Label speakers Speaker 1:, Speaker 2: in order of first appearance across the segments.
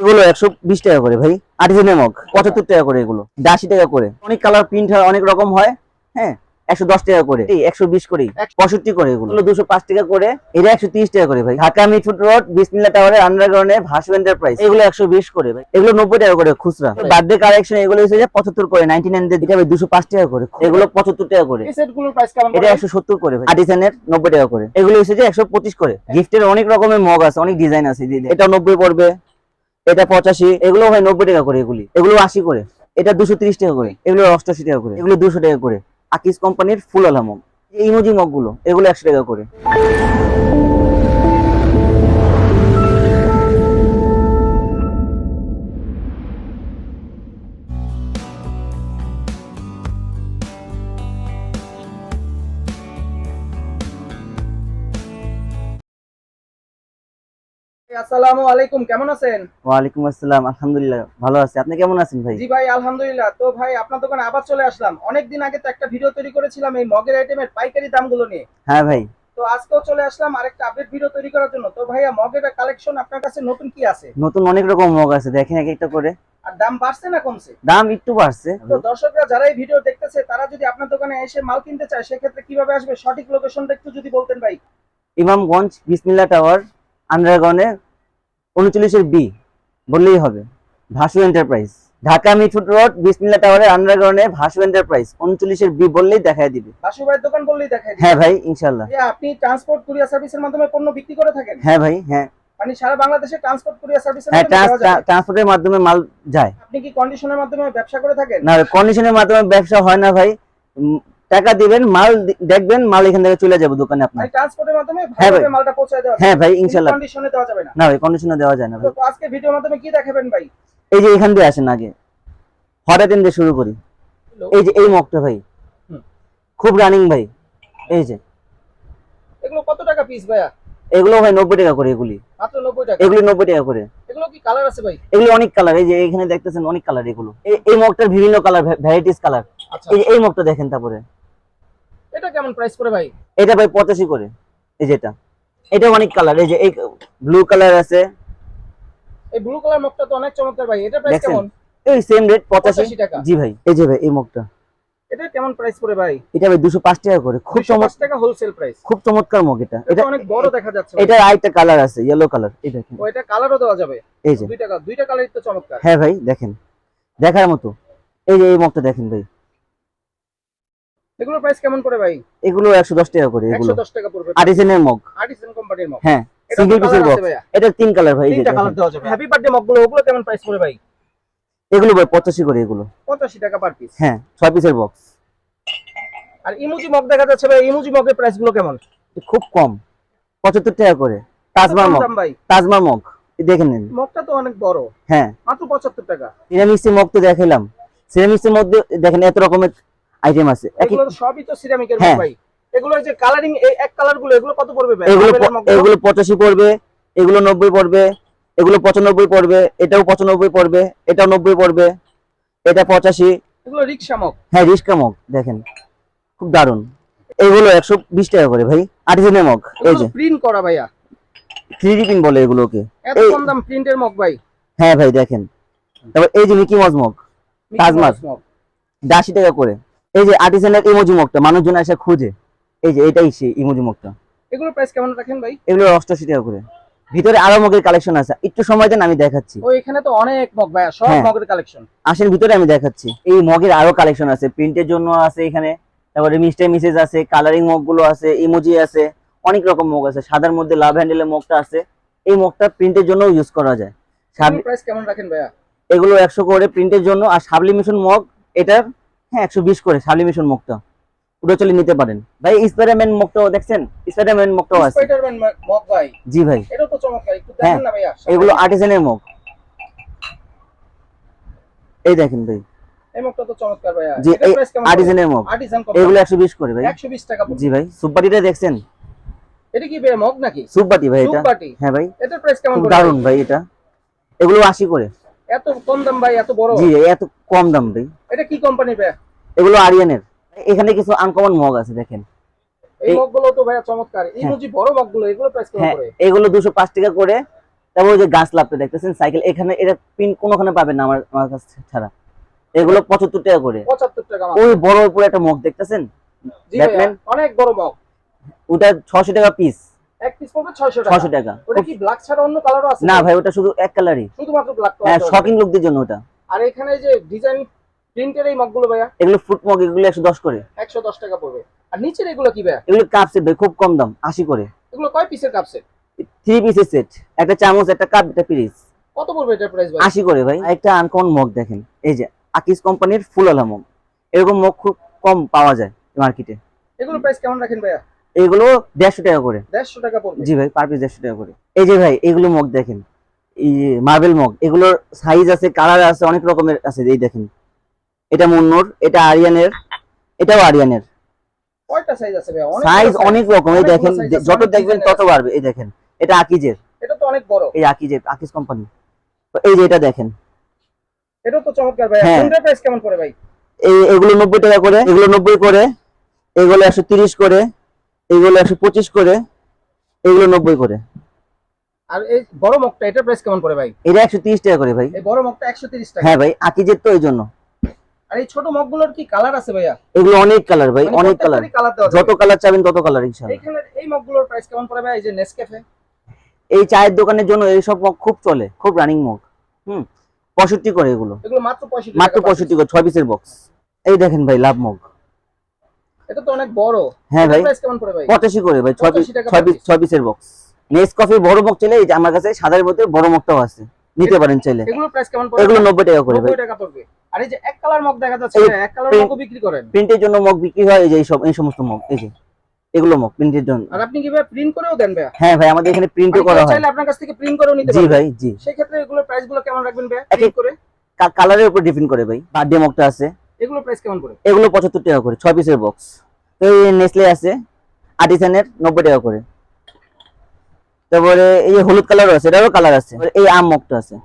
Speaker 1: এগুলো একশো বিশ টাকা করে ভাই। আর্টিজেনের মগ পঁচাত্তর টাকা করে এগুলো। আশি টাকা করে। অনেক কালার প্রিন্ট হয় অনেক রকম হয় হ্যাঁ একশো দশ টাকা করে। একশো বিশ করে পঁয়ষট্টি করে এগুলো। দুশো পাঁচ টাকা করে। এটা একশো তিরিশ টাকা করে ভাই। ঢাকা মিটফুট রোড বিসমিল্লা টাওয়ারের আন্ডারগ্রাউন্ডে ভাসু এন্টারপ্রাইজ এগুলো একশো বিশ করে ভাই। এগুলো নব্বই টাকা করে খুচরা। বার্থডে কালেকশন এগুলো হচ্ছে পঁচাত্তর করে নাইনটি নাইন দিয়ে ভাই দুশো পাঁচ টাকা করে। এগুলো পঁচাত্তর টাকা করে। এটা একশো সত্তর করে আর্টিসানের নব্বই টাকা করে। এগুলো হচ্ছে যে একশো পঁচিশ করে। গিফটের অনেক রকমের মগ আছে অনেক ডিজাইন আছে এটা নব্বই পড়বে। এটা পঁচাশি, এগুলো হয় নব্বই টাকা করে এগুলি। এগুলো আশি করে। এটা দুশো তিরিশ টাকা করে। এগুলো অষ্টআশি টাকা করে। এগুলো দুশো টাকা করে। আকিস কোম্পানির ফুল আলা মগ এই ইমোজি মগগুলো এগুলো একশো টাকা করে।
Speaker 2: আসসালামু আলাইকুম কেমন আছেন?
Speaker 1: ওয়ালাইকুম আসসালাম আলহামদুলিল্লাহ ভালো আছি। আপনি কেমন আছেন ভাই?
Speaker 2: জি ভাই আলহামদুলিল্লাহ। তো ভাই আপনার দোকানে আবার চলে আসলাম। অনেকদিন আগে তো একটা ভিডিও তৈরি করেছিলাম এই মগের আইটেমের পাইকারি দামগুলো নিয়ে।
Speaker 1: হ্যাঁ ভাই।
Speaker 2: তো আজকেও চলে আসলাম আরেকটা আপডেট ভিডিও তৈরি করার জন্য। তো ভাইয়া মগের কালেকশন আপনার কাছে নতুন কি আছে?
Speaker 1: নতুন অনেক রকম মগ আছে দেখেন এক একটা করে।
Speaker 2: আর দাম বাড়ছে না কমছে?
Speaker 1: দাম একটু বাড়ছে।
Speaker 2: তো দর্শকরা যারা এই ভিডিও দেখতেছে তারা যদি আপনার দোকানে এসে মাল কিনতে চায় সেক্ষেত্রে কীভাবে আসবে? সঠিক লোকেশনটা একটু যদি বলতেন ভাই।
Speaker 1: ইমামগঞ্জ বিসমিল্লা টাওয়ার আন্ডারগ্রাউন্ডে উনচল্লিশের বি বললেই হবে। Vasu enterprise Dhaka Mitford road Bismillah টাওয়ারের আন্ডারগ্রাউন্ডে ভাসু এন্টারপ্রাইজ উনচল্লিশের বি বললেই দেখায় দিবে।
Speaker 2: বাসু ভাইয়ের দোকান বললেই দেখায়
Speaker 1: হ্যাঁ ভাই ইনশাল্লাহ
Speaker 2: আপনি ট্রান্সপোর্ট কুরিয়ার সার্ভিসের মাধ্যমে পণ্য বিক্রি করে থাকেন?
Speaker 1: হ্যাঁ ভাই হ্যাঁ।
Speaker 2: মানে সারা বাংলাদেশে ট্রান্সপোর্ট কুরিয়ার সার্ভিসের
Speaker 1: হ্যাঁ ট্রান্সপোর্টের মাধ্যমে মাল যায়।
Speaker 2: আপনি কি কন্ডিশনের মাধ্যমে ব্যবসা করে থাকেন?
Speaker 1: না কন্ডিশনের মাধ্যমে ব্যবসা হয় না ভাই। টাকা দিবেন মাল দেখবেন মাল এখান থেকে চলে যাবে দোকানে আপনার।
Speaker 2: ট্রান্সপোর্টের মাধ্যমে
Speaker 1: হ্যাঁ
Speaker 2: ভালোভাবে। মালটা পৌঁছায় দেওয়া
Speaker 1: হ্যাঁ ভাই ইনশাল্লাহ।
Speaker 2: কন্ডিশনে দেওয়া যাবে না।
Speaker 1: না ভাই কন্ডিশনে দেওয়া যায় না ভাই।
Speaker 2: তো আজকে ভিডিওর মাধ্যমে কি দেখাবেন ভাই?
Speaker 1: এই যে এখান দিয়ে আসেন আগে। হঠাৎ দিয়ে শুরু করি। এই যে এই মগটা ভাই। খুব রানিং ভাই। এই যে।
Speaker 2: এগুলো কত টাকা পিস ভাইয়া?
Speaker 1: এগুলো ভাই নব্বই টাকা করে এগুলি।
Speaker 2: মাত্র নব্বই টাকা?
Speaker 1: এগুলি নব্বই টাকা করে।
Speaker 2: এগুলো কি কালার আছে ভাই?
Speaker 1: এগুলি অনেক কালার এই যে এখানে দেখতেছেন অনেক কালার এগুলো। এই- মগটার বিভিন্ন কালার ভ্যারাইটিস কালার এই এই মগটা দেখেন তারপরে।
Speaker 2: এটা কেমন প্রাইস করে ভাই?
Speaker 1: এটা ভাই পঁচাশি করে এই যেটা। এটা অনেক কালার এই যে এই ব্লু কালার আছে।
Speaker 2: এই ব্লু কালার মগটা তো অনেক চমৎকার ভাই এটা প্রাইস কেমন?
Speaker 1: এই সেম রেট পঁচাশি।
Speaker 2: 85 টাকা।
Speaker 1: জি ভাই এই যে ভাই এই মগটা।
Speaker 2: এটা কেমন প্রাইস করে ভাই?
Speaker 1: এটা ভাই দুশো পাঁচ টাকা করে খুব
Speaker 2: 205
Speaker 1: চমৎকার
Speaker 2: টাকা হোলসেল প্রাইস
Speaker 1: খুব চমৎকার মগ এটা।
Speaker 2: এটা অনেক বড় দেখা যাচ্ছে।
Speaker 1: এটা আইটা কালার আছে ইয়েলো কালার এই দেখেন।
Speaker 2: ও এটা কালারও দেওয়া যাবে।
Speaker 1: এই যে।
Speaker 2: দুই টাকা দুইটা কালারই তো চমৎকার।
Speaker 1: হ্যাঁ ভাই দেখেন। দেখার মতো। এই যে এই মগটা দেখেন ভাই।
Speaker 2: এগুলোর প্রাইস কেমন করে ভাই?
Speaker 1: এগুলো একশো দশ টাকা করে এগুলো।
Speaker 2: 110 টাকা পড়বে।
Speaker 1: আর্টিসেনের মগ।
Speaker 2: আর্টিসান কোম্পানির মগ।
Speaker 1: হ্যাঁ সিঙ্গেল পিসের বক্স এটা তিন কালার ভাই
Speaker 2: তিনটা কালার দেওয়া যাবে। হ্যাপি বার্থডে মগগুলো ওগুলো কেমন প্রাইস পড়বে ভাই?
Speaker 1: এগুলো ভাই পঁচাশি করে এগুলো।
Speaker 2: 85 টাকা পার পিস
Speaker 1: হ্যাঁ ছয় পিসের বক্স
Speaker 2: আর ইমোজি মগ দেখা যাচ্ছে ভাই ইমোজি মগের প্রাইসগুলো কেমন?
Speaker 1: খুব কম পঁচাত্তর টাকা করে। তাজমার মগ। তাজমার মগ এই দেখে নিন।
Speaker 2: মগটা তো অনেক বড়।
Speaker 1: হ্যাঁ।
Speaker 2: মাত্র 75 টাকা।
Speaker 1: সিরামিক্সের মগ তো দেখাইলাম। সিরামিক্সের মধ্যে দেখেন এত রকমের আইটেম আছে।
Speaker 2: এগুলো সবই তো সিরামিকের
Speaker 1: হ্যাঁ।
Speaker 2: ভাই। এগুলো যে কালারিং এই এক কালারগুলো এগুলো কত পড়বে ভাই?
Speaker 1: এগুলো? এগুলো পঁচাশি পড়বে এগুলো নব্বই পড়বে এগুলো পঁচানব্বই পড়বে এটাও পঁচানব্বই পড়বে এটাও নব্বই পড়বে এটা পঁচাশি।
Speaker 2: এগুলো রিক্সা মগ।
Speaker 1: হ্যাঁ মগ দেখেন। খুব দারুণ এগুলো একশো বিশ টাকা করে ভাই আর্টিজেনের মগ এই যে।
Speaker 2: প্রিন্ট করা ভাইয়া।
Speaker 1: থ্রি ডি পিন বলে এগুলোকে।
Speaker 2: এত কম দাম প্রিন্টের মগ ভাই।
Speaker 1: হ্যাঁ ভাই দেখেন। তারপর এই যে মিকি মজ মগ। এটা আশি টাকা করে। এই যে আর্টিজেনের ইমোজি মগটা মানুষজন এসে খুঁজে। এই যে এটাই সেই ইমোজি মগটা
Speaker 2: এগুলো প্রাইস কেমন রাখেন ভাই?
Speaker 1: এগুলো অষ্টাশি টাকা করে। ভিতরে আরও মগের কালেকশন আছে। একটু সময় দেন আমি দেখাচ্ছি।
Speaker 2: ও এখানে তো অনেক মগ ভাইয়া সব
Speaker 1: হ্যাঁ।
Speaker 2: মগের কালেকশন
Speaker 1: আসেন ভিতরে আমি দেখাচ্ছি। এই মগের আরও কালেকশন আছে। প্রিন্টের জন্য আছে এখানে। তারপরে মিস্টার মিসেস আছে কালারিং মগগুলো আছে ইমোজি আছে অনেক রকম মগ আছে। সাদার মধ্যে লাভ হ্যান্ডেলের মগটা আছে। এই মগটা প্রিন্টের জন্য ইউজ করা যায়।
Speaker 2: প্রাইস কেমন রাখেন ভাইয়া?
Speaker 1: এগুলো একশো করে প্রিন্টের জন্য। আর সাবলিমেশন মগ এটার হ্যাঁ একশো বিশ করে সাবলিমেশন মগটা পুরো চলে নিতে পারেন। ভাই স্পাইডারম্যান মগটাও দেখছেন? স্পাইডারম্যান মগটাও আছে।
Speaker 2: স্পাইডারম্যান ভাই।
Speaker 1: জি ভাই।
Speaker 2: এটা তো চমৎকার একটু দেখেন না ভাইয়া
Speaker 1: এগুলো আর্টিসানের মগ। এই দেখেন ভাই।
Speaker 2: এই মগটা তো চমৎকার ভাইয়া।
Speaker 1: জি আর্টিসানের মগ।
Speaker 2: আর্টিসান
Speaker 1: এগুলো একশো বিশ করে ভাই।
Speaker 2: 120 টাকা
Speaker 1: জি ভাই সুপারিটা দেখছেন?
Speaker 2: এটা কি ভাই মগ নাকি?
Speaker 1: সুপাটি ভাই এটা।
Speaker 2: সুপাটি
Speaker 1: হ্যাঁ ভাই।
Speaker 2: প্রাইস কেমন
Speaker 1: দারুণ ভাই এটা। এগুলো আশি করে।
Speaker 2: এত কম দাম ভাই এত বড়?
Speaker 1: জি এত কম দাম ভাই।
Speaker 2: এটা কি কোম্পানি ভাই?
Speaker 1: এগুলো আরিয়ানের। এখানে কিছু আনকমন মগ আছে দেখেন।
Speaker 2: এই
Speaker 1: এই-
Speaker 2: মগগুলো তো ভাইয়া চমৎকার। ইমোজি বড় মগগুলো এগুলো প্রাইস কেমন
Speaker 1: হ্যাঁ
Speaker 2: করে?
Speaker 1: এগুলো দুশো পাঁচ টাকা করে। তারপর যে গাছ লাভটা দেখতেছেন সাইকেল এখানে এটা পিন কোনোখানে পাবেন না আমার আমার কাছে ছাড়া। এগুলো পঁচাত্তর টাকা করে।
Speaker 2: পঁচাত্তর টাকা
Speaker 1: ওই বড় উপরে একটা মগ দেখতেছেন? ব্যাটম্যান?
Speaker 2: অনেক বড় মগ।
Speaker 1: ওটা ছশো টাকা পিস
Speaker 2: এক পিস পড়বে টাকা। ওটা কি ব্ল্যাক ছাড়া অন্য কালারও আছে?
Speaker 1: না ভাই ওটা শুধু এক কালারই
Speaker 2: শুধুমাত্র ব্ল্যাক
Speaker 1: হ্যাঁ লোকদের জন্য ওটা।
Speaker 2: আর এখানে যে ডিজাইন প্রিন্টের এই মগগুলো ভাইয়া?
Speaker 1: এগুলো ফুট মগ এগুলো একশো দশ করে।
Speaker 2: একশো দশ টাকা পড়বে। আর নিচের এগুলো কি ভাইয়া?
Speaker 1: এগুলো কাপ সেট ভাই খুব কম দাম আশি করে।
Speaker 2: এগুলো কয় পিসের কাপ সেট
Speaker 1: থ্রি পিসের সেট একটা চামচ একটা কাপ একটা পিরিস
Speaker 2: কত পড়বে এটার প্রাইস ভাই
Speaker 1: করে ভাই। একটা আনকমন মগ দেখেন। এই যে আকিস কোম্পানির ফুলওয়ালা মগ এরকম মগ খুব কম পাওয়া যায় মার্কেটে
Speaker 2: এগুলো প্রাইস কেমন রাখেন ভাইয়া?
Speaker 1: এগুলো দেড়শো টাকা করে।
Speaker 2: দেড়শো টাকা পড়বে।
Speaker 1: জি ভাই পার পিস দেড়শো টাকা করে। এই যে ভাই এগুলো মগ দেখেন। এই মার্বেল মগ এগুলোর সাইজ আছে কালার আছে অনেক রকমের আছে এই দেখেন। এটা মুন্নুর এটা আরিয়ানের এটাও আরিয়ানের।
Speaker 2: সাইজ অনেক
Speaker 1: রকম এই দেখেন যত দেখবেন তত বাড়বে এই দেখেন। এটা আকিজের।
Speaker 2: এটা তো অনেক বড়।
Speaker 1: এই আকিজের আকিজ কোম্পানি এই যে এটা দেখেন।
Speaker 2: এটা তো চমৎকার ভাইয়া
Speaker 1: হ্যাঁ।
Speaker 2: প্রাইস কেমন পড়ে ভাই?
Speaker 1: এই এগুলো নব্বই টাকা করে এগুলো নব্বই করে এগুলো একশো তিরিশ করে। এগুলো একশো পঁচিশ করে এগুলো নব্বই করে।
Speaker 2: আর এই বড় মগটা এটার প্রাইস কেমন ভাই?
Speaker 1: এটা একশো তিরিশ টাকা করে ভাই।
Speaker 2: এই বড় মগটা একশো তিরিশ টাকা।
Speaker 1: হ্যাঁ ভাই আকিজের তো এই জন্য।
Speaker 2: আর এই ছোট মগগুলোর কি কালার আছে ভাইয়া?
Speaker 1: এগুলো অনেক কালার ভাই
Speaker 2: মানে
Speaker 1: অনেক কালার যত কালার চাবেন তত কালার ইনশাল্লাহ
Speaker 2: এইখানে এই মগগুলোর প্রাইস কেমন পড়ে ভাই? এই যে নেসক্যাফে
Speaker 1: এই চায়ের দোকানের জন্য এইসব মগ খুব চলে খুব রানিং মগ। হুম পঁয়ষট্টি করে এগুলো।
Speaker 2: এগুলো মাত্র
Speaker 1: মাত্র
Speaker 2: টাকা per
Speaker 1: পঁয়ষট্টি করে ছয় পিসের বক্স এই দেখেন ভাই লাভ মগ।
Speaker 2: এটা তো অনেক বড়।
Speaker 1: হ্যাঁ ভাই।
Speaker 2: প্রাইস কেমন পড়ে ভাই?
Speaker 1: পঁচাশি করে ভাই
Speaker 2: 85
Speaker 1: পিসের বক্স কফি বড় মগ চলে এই যে আমার কাছে সাদার মধ্যে বড় মগটাও আছে। নিতে পারেন চাইলে।
Speaker 2: এগুলোর প্রাইস কেমন
Speaker 1: এগুলো নব্বই টাকা করে ভাই।
Speaker 2: 90 টাকা পড়বে। আর এই যে এক কালার মগ দেখা যাচ্ছে এক কালার বিক্রি করেন।
Speaker 1: প্রিন্টের জন্য মগ বিক্রি হয় এই যে সব এই সমস্ত মগ এই যে। এগুলো মগ প্রিন্টের জন্য।
Speaker 2: আর আপনি কি ভাই প্রিন্ট করেও দেন ভাইয়া
Speaker 1: হ্যাঁ ভাই আমাদের এখানে প্রিন্টও করা হয়।
Speaker 2: চাইলে আপনার কাছ থেকে প্রিন্ট করেও নিতে
Speaker 1: জি ভাই জি।
Speaker 2: সেই ক্ষেত্রে এগুলোর প্রাইসগুলো কেমন রাখবেন
Speaker 1: এক-
Speaker 2: প্রিন্ট করে?
Speaker 1: কালারের উপর ডিপেন্ড করে ভাই। বার্থডে মগটা আছে।
Speaker 2: এগুলো প্রাইস কেমন করে
Speaker 1: এগুলো পঁচাত্তর টাকা করে, ছয় পিসের বক্স এই নেসলে আছে আর্টিসানের নব্বই টাকা করে। তারপরে এই যে হলুদ কালারও আছে, এটারও কালার আছে। এই আম মগটা আছে।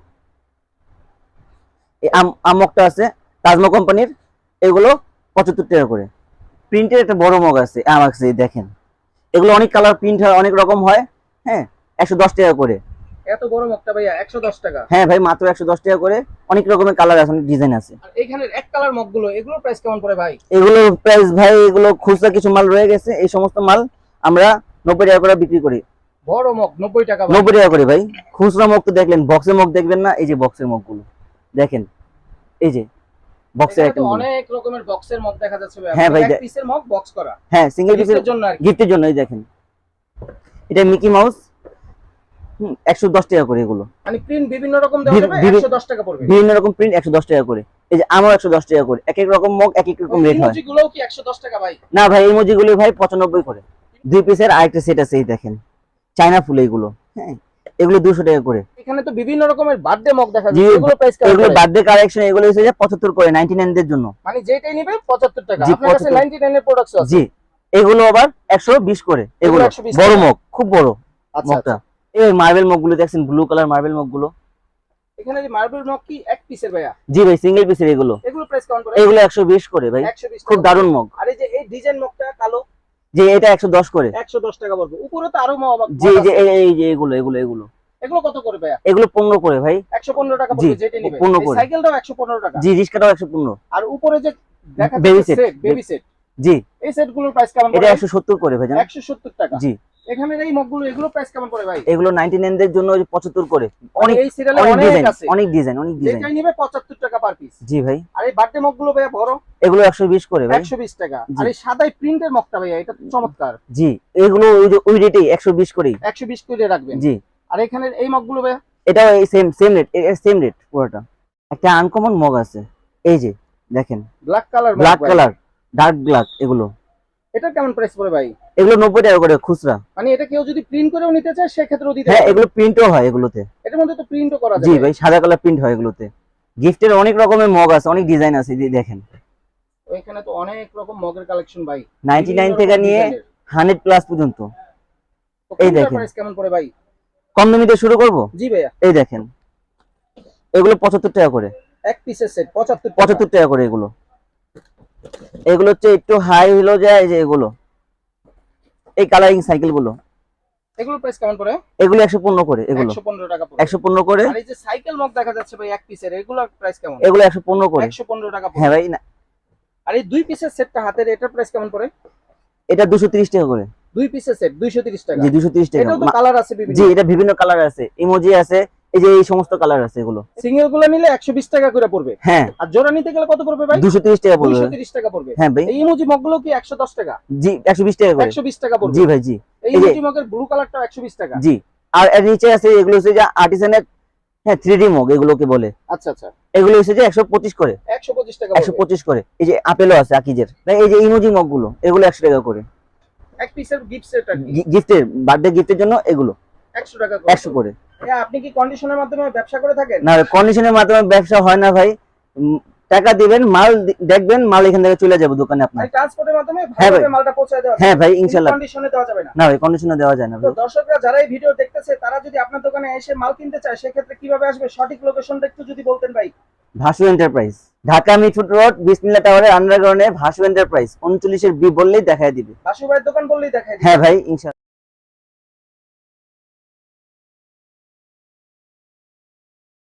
Speaker 1: এই আম আম মগটা আছে তাজমা কোম্পানির এগুলো পঁচাত্তর টাকা করে। প্রিন্টের একটা বড় মগ আছে কাছে এই দেখেন। এগুলো অনেক কালার প্রিন্ট হয়, অনেক রকম হয় হ্যাঁ একশো দশ টাকা করে।
Speaker 2: এত বড় মগটা ভাইয়া একশো দশ টাকা।
Speaker 1: হ্যাঁ ভাই মাত্র একশো দশ টাকা করে। অনেক রকমের কালার আছে অনেক ডিজাইন আছে।
Speaker 2: আর এখানের এক কালার মগগুলো এগুলোর প্রাইস কেমন পড়ে ভাই?
Speaker 1: এগুলো প্রাইস ভাই এগুলো খুচরা কিছু মাল রয়ে গেছে। এই সমস্ত মাল আমরা নব্বই টাকা করে বিক্রি করি।
Speaker 2: বড় মগ নব্বই টাকা ভাই।
Speaker 1: নব্বই টাকা করে ভাই। খুচরা মগ তো দেখলেন বক্সের মগ দেখবেন না এই যে বক্সের মগগুলো। দেখেন এই যে বক্সের আইটেম
Speaker 2: অনেক রকমের বক্সর মগ দেখা যাচ্ছে ভাইয়া
Speaker 1: হ্যাঁ ভাই,
Speaker 2: এক পিসের মগ বক্স করা।
Speaker 1: হ্যাঁ সিঙ্গেল পিসের
Speaker 2: জন্য
Speaker 1: গিফটের জন্য এই দেখেন। এটা মিকি মাউস একশো দশ টাকা করে এগুলো।
Speaker 2: মানে প্রিন্ট বিভিন্ন রকম টাকা পড়বে।
Speaker 1: বিভিন্ন রকম প্রিন্ট একশো দশ টাকা করে। এই যে আমার একশো দশ টাকা করে। এক এক রকম মগ এক এক রকম রেট হয়। না ভাই এই মজিগুলো ভাই পঁচানব্বই করে। দুই পিসের আরেকটা সেট আছে এই দেখেন। চায়না ফুল এইগুলো হ্যাঁ? এগুলো দুশো টাকা করে।
Speaker 2: এখানে তো বিভিন্ন রকমের বার্থডে মগ দেখা যাচ্ছে। এগুলো প্রাইস
Speaker 1: এগুলো? বার্থডে কালেকশন এগুলো হচ্ছে যে পঁচাত্তর করে নাইনটি নাইন দের জন্য।
Speaker 2: মানে যেটাই নিবে পঁচাত্তর টাকা।
Speaker 1: জি,
Speaker 2: আপনার কাছে
Speaker 1: 75
Speaker 2: নাইনটি নাইনের প্রোডাক্ট আছে।
Speaker 1: জি এগুলো আবার একশো বিশ করে। এগুলো
Speaker 2: 120
Speaker 1: বড় মগ খুব বড়
Speaker 2: আচ্ছা আচ্ছা।
Speaker 1: এই মার্বেল মগগুলো দেখছেন? ব্লু কালার মার্বেল মগগুলো
Speaker 2: এখানে যে মার্বেল মগ কি এক পিসের ভাইয়া?
Speaker 1: জি ভাই সিঙ্গেল পিসের এগুলো।
Speaker 2: এগুলো প্রাইস কেমন পড়ে
Speaker 1: এগুলো একশো বিশ করে ভাই।
Speaker 2: একশো বিশ
Speaker 1: খুব দারুণ মগ।
Speaker 2: আর এই যে এই ডিজাইন মগটা কালো?
Speaker 1: যে এটা একশো দশ করে।
Speaker 2: একশো দশ টাকা পড়বে। উপরে তো আরও মগ
Speaker 1: জি যে এই- যে এগুলো এগুলো এগুলো।
Speaker 2: এগুলো কত করে ভাইয়া?
Speaker 1: এগুলো পনেরো করে ভাই।
Speaker 2: একশো পনেরো টাকা
Speaker 1: জি,
Speaker 2: পড়বে যেটা নিবে।
Speaker 1: 15।
Speaker 2: সাইকেলটাও টাকা।
Speaker 1: জি একশো পনেরো।
Speaker 2: আর উপরে যে দেখা সেট বেবি সেট
Speaker 1: জি।
Speaker 2: এই সেটগুলোর প্রাইস কেমন
Speaker 1: এটা
Speaker 2: পড়ে
Speaker 1: একশো সত্তর করে ভাই জানেন?
Speaker 2: একশো সত্তর টাকা।
Speaker 1: জি।
Speaker 2: এখানে এই মগগুলো এগুলো প্রাইস কেমন পড়ে ভাই?
Speaker 1: এগুলো নাইনটি নাইন দের জন্য পঁচাত্তর করে।
Speaker 2: মানে
Speaker 1: অনেক
Speaker 2: এই সিরিয়ালে
Speaker 1: অনেক ডিজাইন অনেক ডিজাইন অনেক ডিজাইন
Speaker 2: যেটাই নিবে পঁচাত্তর টাকা পার পিস
Speaker 1: জি ভাই।
Speaker 2: আর এই বার্থডে মগগুলো ভাইয়া বড়?
Speaker 1: এগুলো একশো বিশ করে ভাই।
Speaker 2: একশো বিশ টাকা।
Speaker 1: জি।
Speaker 2: আর এই সাদাই প্রিন্টের মগটা ভাইয়া এটা তো চমৎকার।
Speaker 1: জি এগুলো ওই যে ওই রেটেই একশো বিশ করেই।
Speaker 2: একশো বিশ করে রাখবেন।
Speaker 1: জি।
Speaker 2: আর এখানে এই মগগুলো ভাইয়া?
Speaker 1: এটাও এই same same rate same rate পুরোটা। একটা আনকমন মগ আছে। এই যে দেখেন।
Speaker 2: Black colour
Speaker 1: black colour dark black এগুলো।
Speaker 2: এটা কেমন প্রাইস পড়ে ভাই?
Speaker 1: এগুলো নব্বই টাকা করে খুচরা।
Speaker 2: মানে এটা কেউ যদি প্রিন্ট করেও নিতে চায় সেক্ষেত্রেও দিতে
Speaker 1: হ্যাঁ এগুলো প্রিন্টও হয় এগুলোতে।
Speaker 2: এটার মধ্যে তো প্রিন্টও করা
Speaker 1: জি ভাই সাদা কালার প্রিন্ট হয় এগুলোতে। গিফটের অনেক রকমের মগ আছে অনেক ডিজাইন আছে এই দেখেন।
Speaker 2: এখানে তো অনেক রকম মগের কালেকশন ভাই।
Speaker 1: নাইনটি নাইন
Speaker 2: বিভিন্ন
Speaker 1: থেকে নিয়ে
Speaker 2: design-এর।
Speaker 1: হান্ড্রেড প্লাস পর্যন্ত। এই দেখেন।
Speaker 2: প্রাইস কেমন পড়ে ভাই?
Speaker 1: কম দামিতে শুরু করব?
Speaker 2: জি ভাইয়া।
Speaker 1: এই দেখেন। এগুলো পঁচাত্তর টাকা করে।
Speaker 2: এক পিসের সেট পঁচাত্তর
Speaker 1: পঁচাত্তর টাকা করে এগুলো। এগুলো হচ্ছে একটু হাই হলো যায় এই যে এগুলো। এই কালারিং সাইকেলগুলো।
Speaker 2: এগুলো প্রাইস কেমন পড়ে?
Speaker 1: এগুলো একশো পনেরো করে এগুলো।
Speaker 2: একশো পনেরো টাকা পড়বে
Speaker 1: একশো পনেরো করে।
Speaker 2: আর এই যে সাইকেল মগ দেখা যাচ্ছে ভাই এক পিসের এগুলোর প্রাইস কেমন?
Speaker 1: এগুলো একশো পনেরো করে।
Speaker 2: একশো পনেরো টাকা
Speaker 1: হ্যাঁ ভাই না।
Speaker 2: আর এই দুই পিসের সেটটা হাতের এটার প্রাইস কেমন পড়ে?
Speaker 1: এটা দুশো তিরিশ টাকা করে।
Speaker 2: দুই পিসের সেট দুইশো তিরিশ টাকা।
Speaker 1: জি দুশো তিরিশ টাকা।
Speaker 2: এটাও তো কালার আছে বিভিন্ন।
Speaker 1: জি এটা বিভিন্ন কালার আছে। ইমোজি আছে এই যে এই সমস্ত কালার আছে এগুলো।
Speaker 2: সিঙ্গেলগুলো নিলে টাকা করে পড়বে।
Speaker 1: হ্যাঁ।
Speaker 2: আর জোড়া নিতে গেলে কত পড়বে ভাই?
Speaker 1: টাকা পড়বে।
Speaker 2: টাকা পড়বে।
Speaker 1: হ্যাঁ ভাই।
Speaker 2: এই ইমোজি মগগুলো কি টাকা?
Speaker 1: জি টাকা করে।
Speaker 2: টাকা পড়বে।
Speaker 1: জি ভাই জি।
Speaker 2: এই ইমোজি মগের ব্লু বিশ টাকা।
Speaker 1: জি। আর এর নিচে আছে এগুলো হচ্ছে যে আর্টিসানের হ্যাঁ মগ এগুলোকে বলে।
Speaker 2: আচ্ছা আচ্ছা।
Speaker 1: এগুলো হচ্ছে যে একশো পঁচিশ করে।
Speaker 2: একশো পঁচিশ টাকা
Speaker 1: একশো
Speaker 2: পড়বে।
Speaker 1: পঁচিশ করে। এই যে আপেলও আছে আকিজের এই যে ইমোজি মগগুলো এগুলো একশো টাকা করে।
Speaker 2: এক পিসের গিফট সেট আর
Speaker 1: গিফটের বার্থডে গিফটের জন্য এগুলো।
Speaker 2: একশো টাকা
Speaker 1: একশো করে।
Speaker 2: আপনি কি কন্ডিশনের মাধ্যমে ব্যবসা করে থাকেন?
Speaker 1: না কন্ডিশনের মাধ্যমে ব্যবসা হয় না ভাই। টাকা দিবেন মাল দেখবেন মাল এখান থেকে চলে যাবে দোকানে আপনার।
Speaker 2: ট্রান্সপোর্টের মাধ্যমে
Speaker 1: হ্যাঁ।
Speaker 2: ভালোভাবে মালটা পৌঁছায় দেওয়া
Speaker 1: হ্যাঁ ভাই ইনশাল্লাহ।
Speaker 2: কন্ডিশনে দেওয়া যাবে না।
Speaker 1: না ভাই কন্ডিশনে দেওয়া যায় না
Speaker 2: তো দর্শকরা যারা এই ভিডিও দেখতেছে তারা যদি আপনার দোকানে এসে মাল কিনতে চায় সেক্ষেত্রে কীভাবে আসবে? সঠিক লোকেশনটা একটু যদি বলতেন ভাই।
Speaker 1: Vasu enterprise Dhaka Mitford road Bismillah টাওয়ারের আন্ডারগ্রাউন্ডে ভাসু এন্টারপ্রাইজ উনচল্লিশের বি বললেই দেখায় দিবে।
Speaker 2: ভাইয়ের দোকান বললেই দেখায় দিবে।
Speaker 1: হ্যাঁ ভাই ইনশাল্লাহ।